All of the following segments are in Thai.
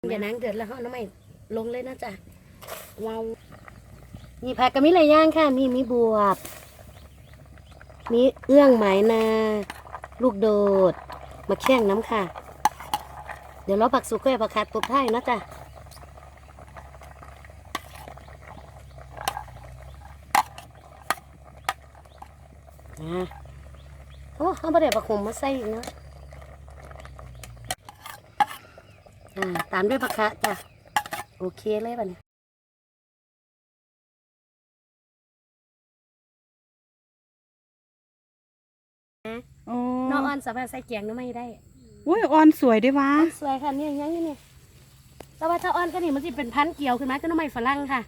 อย่านังเดือดแล้วเขาน้ำไม่ลงเลยนะจ๊ะว้าวมีผักกับมีหลายอย่างค่ะ มีมีบวบ มีเอื้องไหมนา ลูกโดดมาแข้งน้ำค่ะ เดี๋ยวเราผักสุกก็ผักขาดตบท้ายนะจ๊ะอะโอ้เขาไม่ได้ผักขมมาใส่อีกเนาะ อ่าตามด้วยผักคะจ้ะโอเคเลยป่ะเนี่ยอ๋อน้องออนสามารถใส่เกียงหน้ำไม่ได้อุ้ยออนสวยด้วยวะออนสวยค่ะเนี่ยอยังนี้เนี่ยแต่ว่าถ้าออนก็นี่มันจะเป็นพันธุ์เกี่ยวขึ้นมาก็น้ำไม่ฝรั่งค่ะ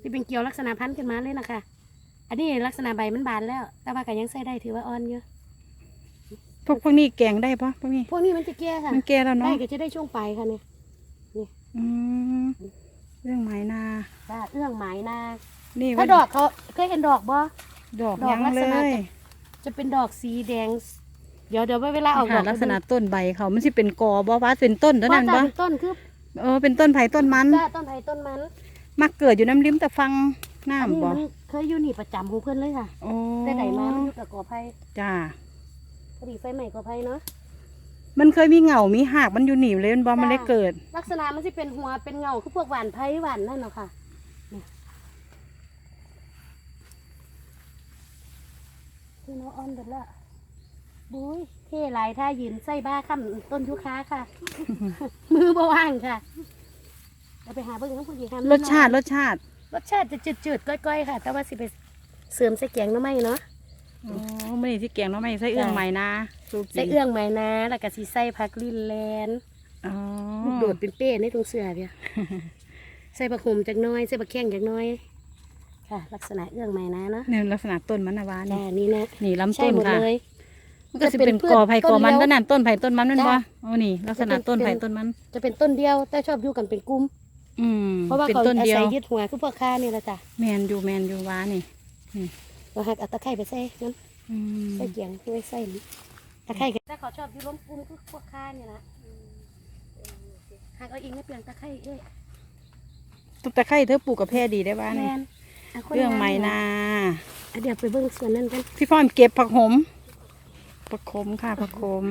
ที่เป็นเกี่ยวลักษณะพันธุ์ขึ้นมาเลยนะคะอันนี้ลักษณะใบมันบานแล้ว แต่ว่าก็ยังใส่ได้ถือว่าออนเยอะ พวกพวกนี้แกงได้ปะพวกนี้ พวกนี้มันจะแก่ค่ะมันแก่แล้วได้เนาะก็จะได้ช่วงปลายค่ะเนี่ยอืมเรื่องไม้นา จ้าเอื้องหมายนานี่ถ้าดอกเขาเคยเห็นดอกบ่ ดอกดอกยังลักเลษณะ ยจะเป็นดอกสีแดง เดี๋ยวเดี๋ยวเวลาออกดค่ะอกลักษณะต้นใบเขามันสิเป็นกอบ่วะเป็นต้นเท่าว่านั้นจะปะเป็นต้นคือเออเป็นต้นไผ่ต้นมัน จ้าต้นไผ่ต้นมันมักเกิดอยู่น้ำริมแต่ฟังอันนี้น้ำบ่มันเคยอยู่นี่ประจำของเพื่อนเลยค่ะ โอ้แต่ไหนมามันอยู่กับกอไผ่จ้า พอดีไฟใหม่กอไผ่เนาะ มันเคยมีเหงา มีหาก มันอยู่หนีเลยมันบ่มันได้เกิด ลักษณะมันจะเป็นหัวเป็นเงาคือพวกหวานไผ่หวานนั่นเนาะค่ะเนี่ยคือน้องออนเด็ดละบุ้ยเท่หลายท่ายืนใส่บ้าข้ามต้นยุค้าค่ะ มือบ่ว่างค่ะเดี๋ยวไปหาเบิ่งทั้งผู้หญิงค่ะรสชาติ รสชาติ รสชาติจะจืดๆก้อยๆค่ะ แต่ว่าสิไปเสริมใส่แกงหน้ำไม้เนาะ อ๋อไม่ได้ที่แกงเนาะไม่ใส่เอื้องจ้ะไม้นาสูกินใส่เอื้องไม้นะแล้วก็สิใส่ผักลินแลนอ๋อลูกโดดเป็นเป้ในตรงเสือเพียใส่ผักขมจากน้อยใส่ผักแข้งจากน้อยค่ะ ลักษณะเอื้องไม้นะเนาะเนี่ยลักษณะต้นมันนะวะแต่นี่นี่นะนี่ลำต้นค่ะมันก็จะเป็นกอไผ่กอมันต้นเดียวต้นนั้นต้นไผ่ต้นมันนั่นจ้ะโอ้นี่ลักษณะต้นไผ่ต้นมัน จะเป็นต้นเดียวแต่ชอบอยู่กันเป็นกลุ่มอืมเพราะว่าเป็นเขาต้นอาเดียศัยยึดหัวคือพวกข้านี่แหละจ้ะแมนอยู่แมนอยู่ว้านี่เราหักอาตะไคร้ไปใส่นั้น ใส่เกียงไว้ใส่นี่ตะไคร้ก็แต่เขาชอบอยู่ล้มกลุ่มคือพวกข้านี่ละหักเอาเองไม่เปลี่ยนตะไคร้เอ้ยตุ๊กตาไข่เธอปลูกกับแพรดีได้ว้าแมนี่นะคนเรื่องไม้งนาอะเดี๋ยวไปเบิ่งส่วนนั้นกันพี่ฟ้อมเก็บผักหมผักขมค่ะผักขม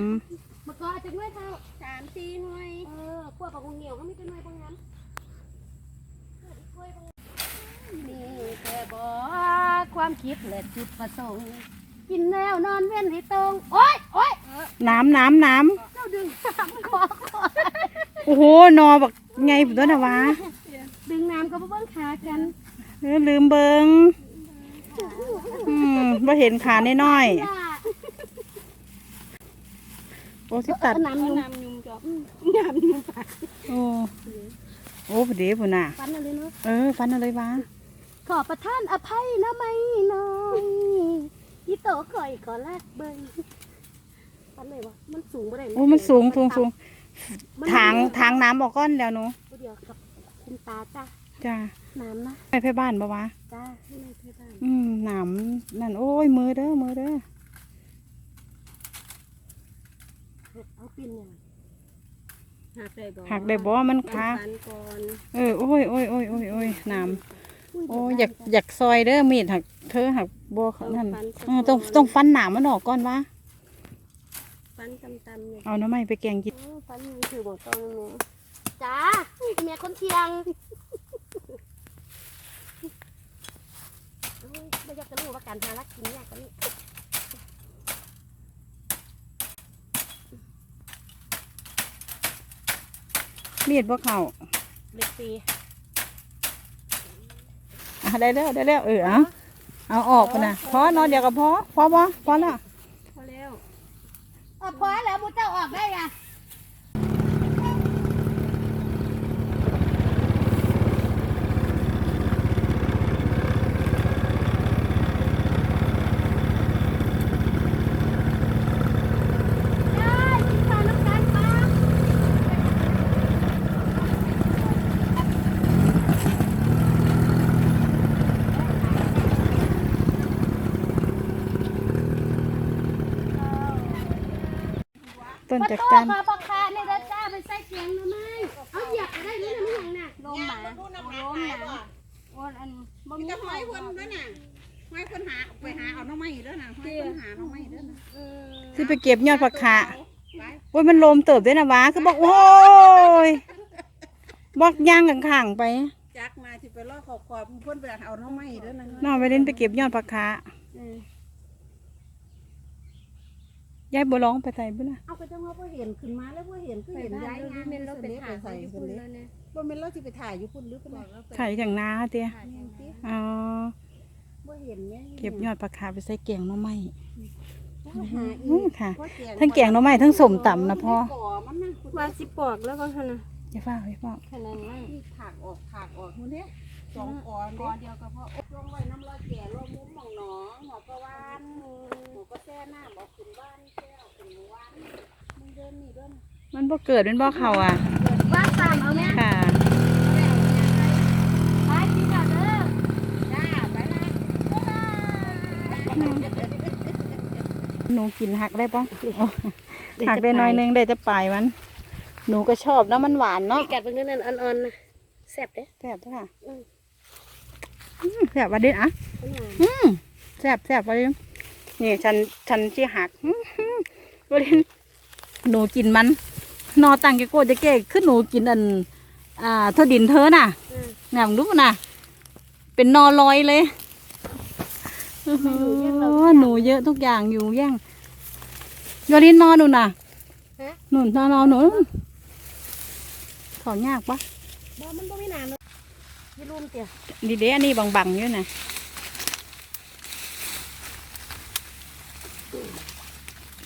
มะกอจากหน่วยเท่าสามสี่หน่วยเออขั้วปลาคงเหนียวเขามีแต่หน่วยบางนั้นนี่แค่บอกความคิดและจุดประสงค์ กินแล้วนอนเว้นให้ตรง โอ๊ยโอ๊ยน้ำน้ำน้เจ้าดึงสามคอคอำโอ้โหนอบักไงผมต้นนะวะดึงน้ำก็มาเบิ้งขากันเออลืมเบิงอืมบ่เห็นขาน้อยจ้าๆโอ้สิตัดเอาน้ำยุ่มน้ำยุ่มจอบน้ำยุ่มปากโอ้โอ้พอดีพุ่นน่ะ ฟันเอะไรเนาะเออฟันเอะไรวะขอประทานอภัยนะไม่น้อย อีโตข่อยขอลากเบิ้งฟันเลยวะมันสูงบ่ได้โอ้มันสูงสูงสูงมันทางทางน้ำออกก้อนแล้วหนูเดียวกับคุณตาจ้าจ้าน้ำนะไปเพ่บ้านปะวะจ้าที่ในเพื่อนบ้านอืมหนามนั่นโอ้ยมือเด้อมือเด้อเอาปิ่นเนี่ยหักได้บ่หักได้บ่มันขาฟันก่อนเออโอ้ยโอ้ยโอ้ยโอ้ยโอ้ยหนาม โอ้ยอยากอยากซอยเด้อมีดหักเธอหักบัวเขานั่นเออต้องต้องฟันหนามมันออกก่อนวะฟันตำๆเนี่ยเอาน้ำไม้ไปแกงกินโอ้ฟันมันคือบ่ต้องหนูจ้าเมียคนเที่ยงโอ้ยไม่อยากจะรู้ว่าการหารักกินยากกว่านี้มีดพวกเขาเล็กปีอะ ได้แล้วได้แล้วเออเอาเอาออกไปนะพอนอนเดียวกับพอพอบ่พอละพอแล้วเออพอแล้วมูเจ้าออกได้อะ นจักจันมาบังคาในรัจ้าไปใส่เสียงหรือไม่เอาหยายบได้ไหมน้ยังน่ะลมหมาลมหมาวนอันบ่มีไม่วนด้วยน่ะไม่คนหาไปหาเอาน้องไม้ด้วน่ะหอยคนหาน้องไม้ด้วน่ะที่ไปเก็บยอดผักขาว่ามันลมเติบด้วยนะวะคือบอกโอ้ยบอกย่างข้งๆไปจักมาที่ไปล่อขอบขอบเพื่อนไปเอาน้องไม้อีกแล้วน่ะน้องไปเล่นไปเก็บยอดผักขา ยายบัวร้องไปใส่บุ้นะเอาไปจังว่าบ่เห็นขึ้นมาแล้วบ่เห็นคือเห็นย้ายงานเมนเราไปไปถ่ายใส่ญี่เพิ่ปุ่นนเด้แล้วเนี่ยบ่แม่นเราสิไปถ่ายอยู่พุ่นหรือเปล่าถ่ายอย่างนาเตี้ยแม่นติอ๋อบ่เห็นแม่เก็บยอดผักขาไปใส่แกงหน้อไม้หาอือีมกค่ะเพราะทั้งแกงหน้อไม้ทั้งสมตำนะพ่อก่อมันนั่นคุณว่าสิปอกแล้วก็ขนาดอย่าฟ้าอย่าฟ้าขนาดนั้นที่ถากออกถากออกมื้อนี้ สองออนปอเด้เดียวก็พอลงไว้น้ำลอยแก่ลงมุ้มหมองหนองหมอประวานหมอก็แช่น้ำบอกขึ้นบ้านแช่เอาขึ้นหมู่บ้านมึงเดินนี่เดินมันบ่เกิดเป็นบ่เขาอะ ว่าตามเอาเนี่ยค่ะ ไปกินข้าวเด้อจ้าไปละหนูกินหักได้ปะหักได้น้อยหนึงได้จะปลายมัน หนูก็ชอบนะมันหวานเนาะนี่กัดเบิ่งนั่นอ่อนๆนะแซ่บเด้ แซ่บจ้ะค่ะ อืมอืม แซ่บว่าเด็ดอะมันหวานอืมแซ่บแซ่บว่าเด็ดนี่ฉันฉันที่หักอื้อหือว่าเด็ดหนูกินมัน นอตังแกโกจะเก้ขึ้นหนูกินอัน อ่าเท่าดินเธอน่ะอืมแหนมรู้น่ะ เป็นนอลอยเลยหนูเยอะเราโอ้หนูเยอะทุกอย่างอยู่แย่งยอรินนอนหนูน่ะฮะหนุนนอนนอนหนูถอนยากปะบ่มันบ่มีน้ำเลยยี่รุ่มเตี้ยดีเด้อันนี้บังๆอยู่นะ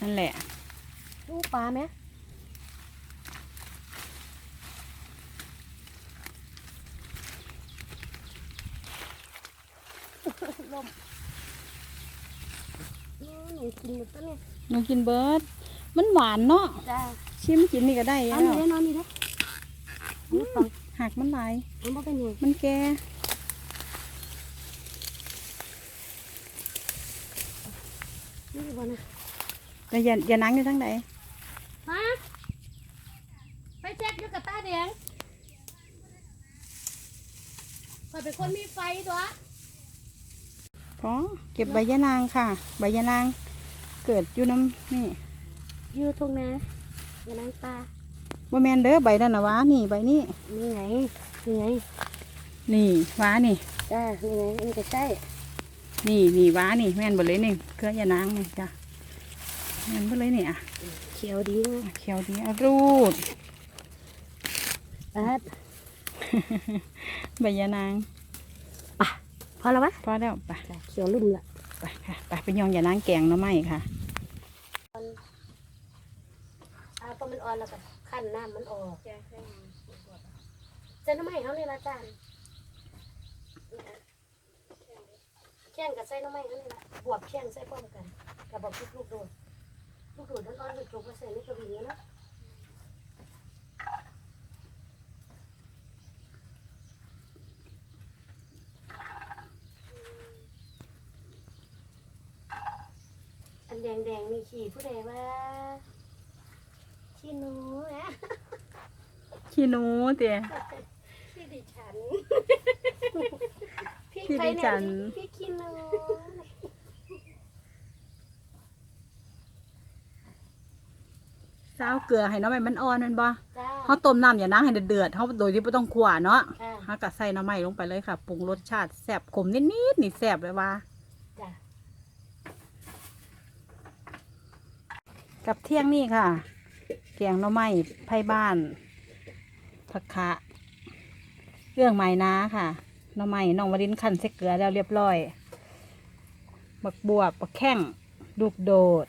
นั่นแหละลูกปลาไหมลมอืมหนูกินหมดตัวเนี่ยหนูกินเบิร์ดมันหวานเนาะจ้าชิมกินนี่ก็ได้เอาแล้วนี่ได้นอนนี่ได้อันนี้ฟัง หักมันหลายมันบ่เป็นหยังมันแก่นี่บ่นะแต่อย่าอย่านั่งอยู่ทั้งใดฮะไปแจ็คอยู่กับตาแดงข่อยเป็นคนมีไฟตัวพอเก็บใบยะนางค่ะ ใบยะนาง เกิดอยู่น้ำนี่อยู่ตรงนะอย่านั่งตา บ่แมนเด้อใบนั่นนะวะนี่ใบนี้ นี่ไงนี่ไงนี่ว้านี่จ้านี่ไงอันนี้ก็ใช่นี่นี่ว้านี่แม่นเบ่เลยนี่เครือยานางนี่จ้ะแม่นเบ่เลยนี่อะเขียวดีนะเขียวดีอะรูดปัดใบยานางพอแล้ววะพอแล้วไปจ้ะเขียวลุ่มละไปค่ะไปไปยองยานางแกงหน้ำไม้ค่ะเอาพอมันอ่อนแล้วก็ ขั้นน้ำมันออกเจะน้ำไม้เขาเนี่ยละจานแข่งกับใส่น้ำไม้เขาเนี่ยละบวบแข่งใส่พร้อมกันกับบอกลูกโดดลูกโดดมันอ่อนลูกโดดมาใส่ในกระบี่นะอันแดงแดงๆมีขี่ผู้ใดว่า ขี้หนูนะขี้หนูเตี๋ยพี่ดิฉันพี่ดิฉันพี่พี่ขี้หนูเจ้าเกลือให้หน้ำไม้มันอ่อนแมันบ่จ้าเขาต้มน้ำอย่านางให้เดือดๆเขาโดยที่ไม่ต้องขัวเนาะจ้าเขาก็ใส่หน้ำไม้ลงไปเลยค่ะปรุงรสชาติแซ่บขมนิดๆนี่แซ่บเลยว่าจ้ากับเที่ยงนี่ค่ะ แกงหน่อไม้ไผ่บ้านผักคะเรื่องไม้นาค่ะหน่อไม้น้องวรินขันใส่เกลือแล้วเรียบร้อยบักบวบบักแข้งลูกโดด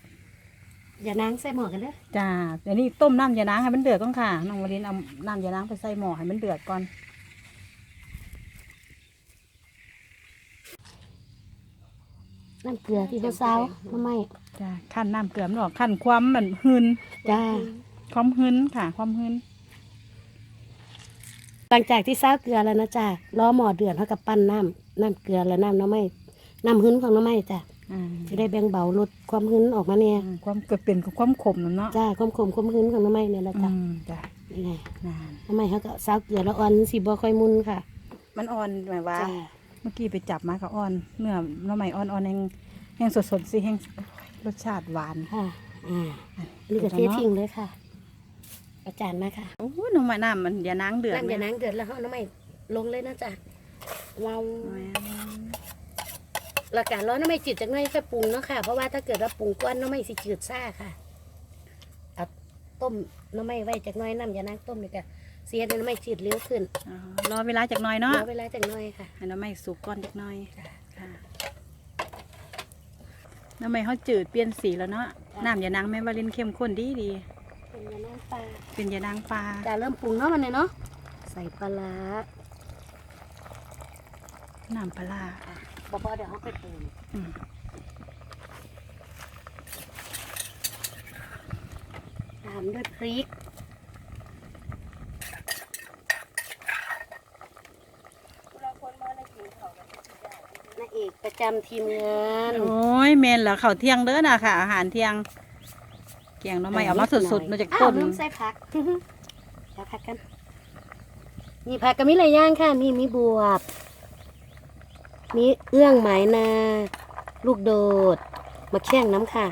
อย่านางใส่หมอกันเด้อจ้าเดี๋ยวนี้ต้มน้ำยานางให้มันเดือดก่อนค่ะน้องวรินเอาน้ำยานางไปใส่หม้อให้มันเดือดก่อนน้ำเกลือที่เขาซาวทำไมจ้าขั้นน้ำเกลือมันออกขั้นความมันหืนจ้า ความหืนค่ะ ความหืนหลังจากที่ซาวเกลือแล้วนะจ้ารอหมอเดือดเขากับปั้นน้ำน้ำเกลือและน้ำน้ำไม้น้ำหึ้นของน้ำไม้จ้าอ่าจะได้แบ่งเบาลดความหึ้นออกมาเนี่ยอ่าความเกิดเป็นกับความขมนั่นเนาะจ้าความขมความหึ้นของน้ำไม้เนี่ยแหละอืจ้ามจ้านี่ไงนานน้ำไม้เขาก็ซาวเกลือแล้วอ่อนสีบ่ค่อยมุนค่ะมันอ่อนหมายว่า จ้ามื่อกี้ไปจับมากับอ่อนเนื้อหน้ำใหม่อ่อนๆแห้งแห้งสดๆสิแห้งรสชาติหวานค่ะอ่านี่ก็เททิ้งเลยค่ะ ประจานมาค่ะโอ้หน้ำใหม่น้ำมันอย่านางเดือดน้ำอย่านังเดือดแล้วเอาน้ำไม่ลงเลยนะจ๊ะว้าวแม่นหลักการร้อนน้ำไม่จืดจากหน้อยค่อยปรุงเนาะค่ะ เพราะว่าถ้าเกิดเราปรุงก้อนน้ำไม่สิจืดซ่าค่ะเอาต้มน้ำไม่ไว้จากหน้อยน้ำอย่านังต้มเลยค่ะเสียน้ำไม่จืดเลี้ยวขึ้นอ๋อรอเวลาจากหน้อยเนาะรอเวลาจากหน้อยค่ะให้น้ำใหม่สุกก่อนจักหน้อยค่ะน้ำใหม่เขาจืดเปลี่ยนสีแล้วเนาะน้ำอย่านางแม่วาลินเข้มข้นดีดี เป็นยานังปลาๆเป็นอย่านางปลาจะเริ่มปรุงเนาะมันเลยเนาะใส่ปลาร้าน้ำปลาร้าบ่พอเดี๋ยวเขาไปปรุงอืมตามด้วยพริกเราคนมาในกินเขากันนางเอกประจำทีมงาน โอ้ยเมนเหรอเขาวเที่ยงเด้อนะค่ะ อาหารเที่ยง แกงหน้ำใหม่เอามาสดๆมาจากอ้าต้วนลืมใส่ผักเดี๋ยวผักกันมีผักก็มีหลายอย่างค่ะมีมีบวบ มีเอื้องไหมนา ลูกโดด มาแข้งน้ำค่ะ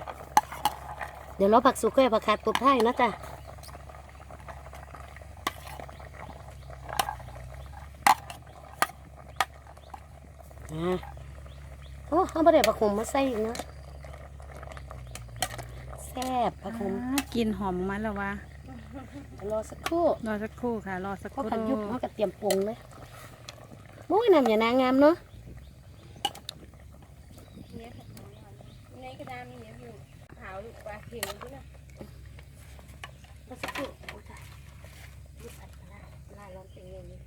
เดี๋ยวเราผักสุกก็ผักขาดกบไทยนะจ๊ะอ่าโอ้เขาไม่ได้ผักขมมาใส่อีกเนาะ แซ่บผักขมอ่ากินหอมมันแล้ววะรอสักครู่รอสักครู่ค่ะรอสักคเขารู่ขันยุบเขาก็เตรียมปรุงเลยโอ้ยน้ำอย่านางงามเนาะเนี่ยในกระดานมีเนี่ยอยู่ขาวลูกปลาเข็งด้วยนะรอสักครู่โอ้ยตายนี่ใส่ปลาร้าปลาร้าร้อนเป็นอย่างนี้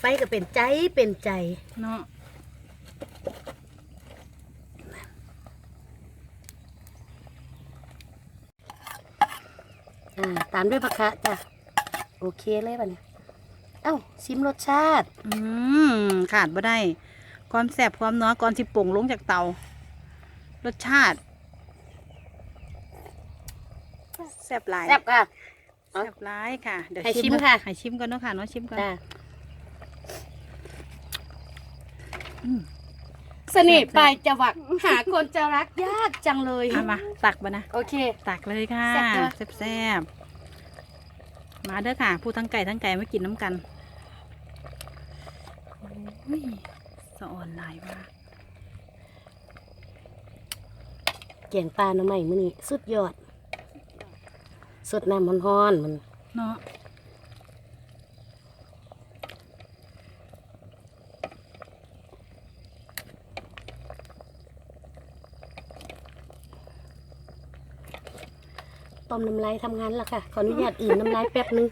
ไฟก็เป็นใจเป็นใจเนาะ อ่าตามด้วยผักคะจ้ะโอเคเลยป่ะเนี่ยเอ้าชิมรสชาติ อืมขาดบ่ได้ ความแสบความนัวก่อนสิป่งลงจากเตา รสชาติแซ่บหลายแซ่บค่ะแซ่บหลายค่ะเดี๋ยวให้ชิมเนอค่ะ ให้ชิมก่อนเนาะค่ะเนาะชิมก่อนจ้ะอืมเสน่ห์ปลายจะหวักหาคนจะรักยากจังเลย เอามาตักบ่นะ โอเค ตักเลยค่ะแซ่บจ้ะแซ่บๆ มาเด้อค่ะ ผู้ทั้งไก่ทั้งไก่มากินน้ำกันโอ้ยสะอ่อนหลายมากเกียงปลาหน่อไม้มื้อนี้สุดยอด สดน้ำมันฮ้อนๆมันเนาะ ต้มน้ำลายทำงานแล้วค่ะ ขออนุญาตอื่นน้ำลายแป๊บนึง